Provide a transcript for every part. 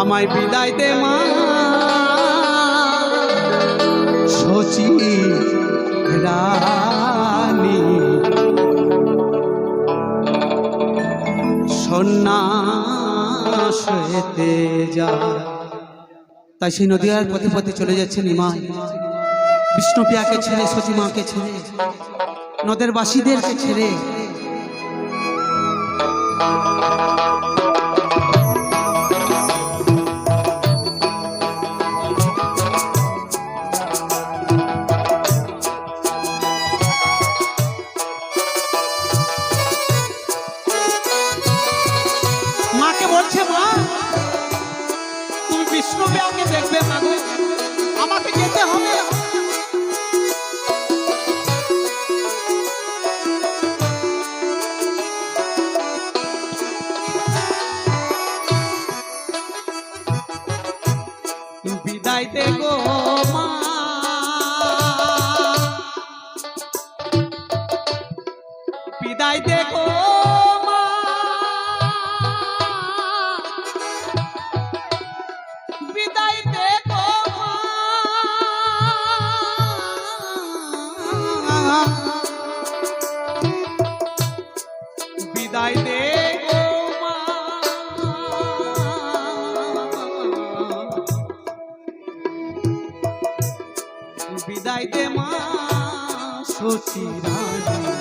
আমায় বিদায় দে মা। শচী রানী। সন্ন্যাস হতে যায় তাই সেই নদীয়ার পথে পথে চলে যাচ্ছেন ইমাম। বিষ্ণুপিয়াকে ছেড়ে সচিমাকে ছেড়ে নদের বাসীদেরকে ছেড়ে। মাকে বলছে মা তুমি বিষ্ণু দেখবে না বিদায় দে মা সচিরানী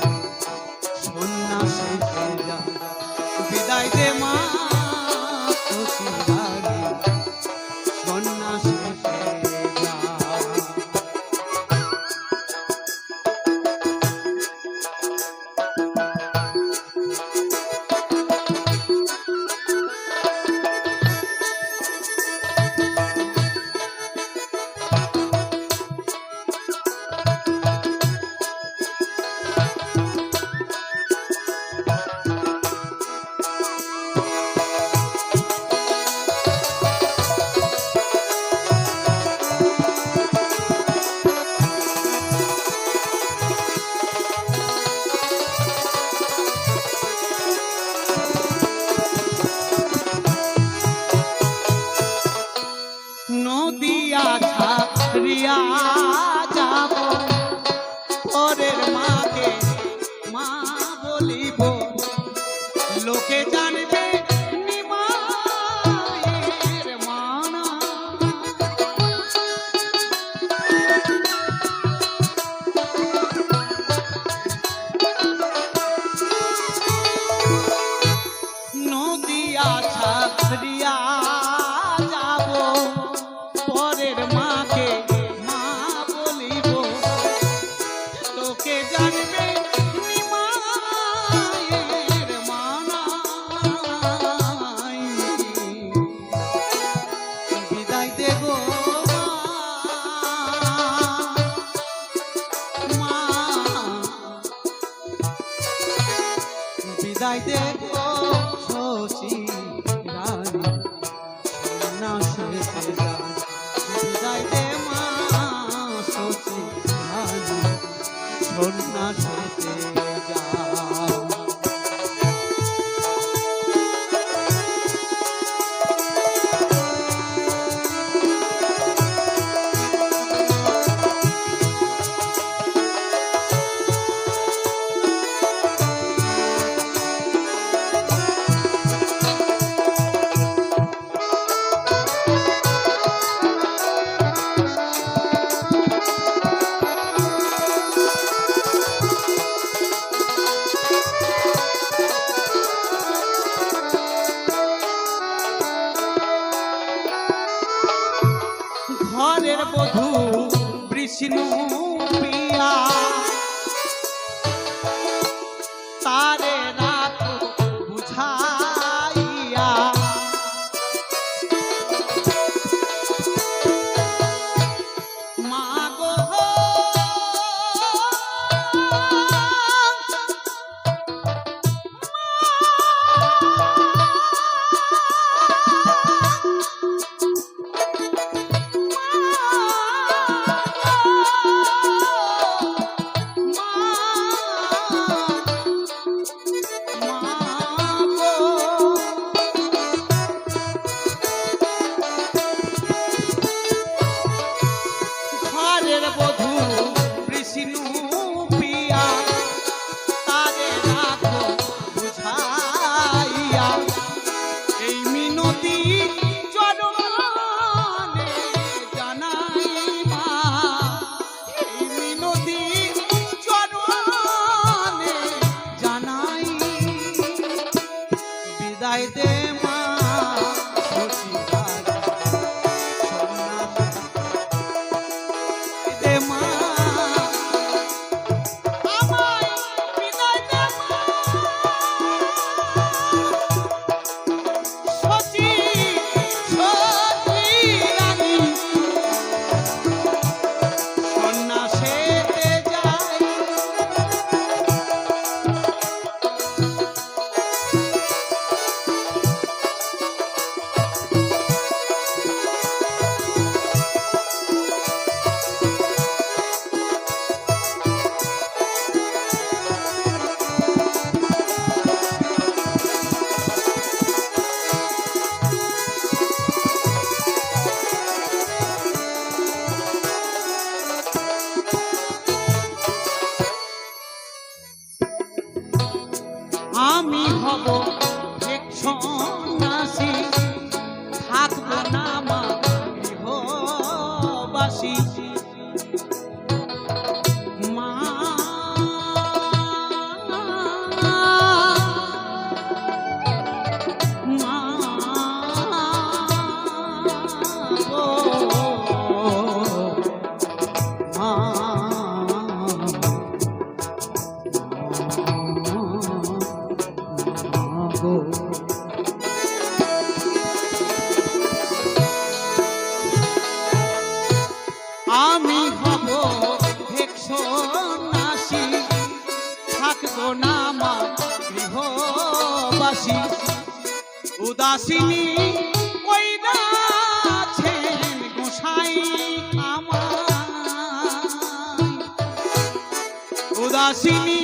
Vishnu যাইতে I see. থাকব না মা গৃহবাসী। উদাসিনী ওই আছেন গোসাই আমার উদাসিনী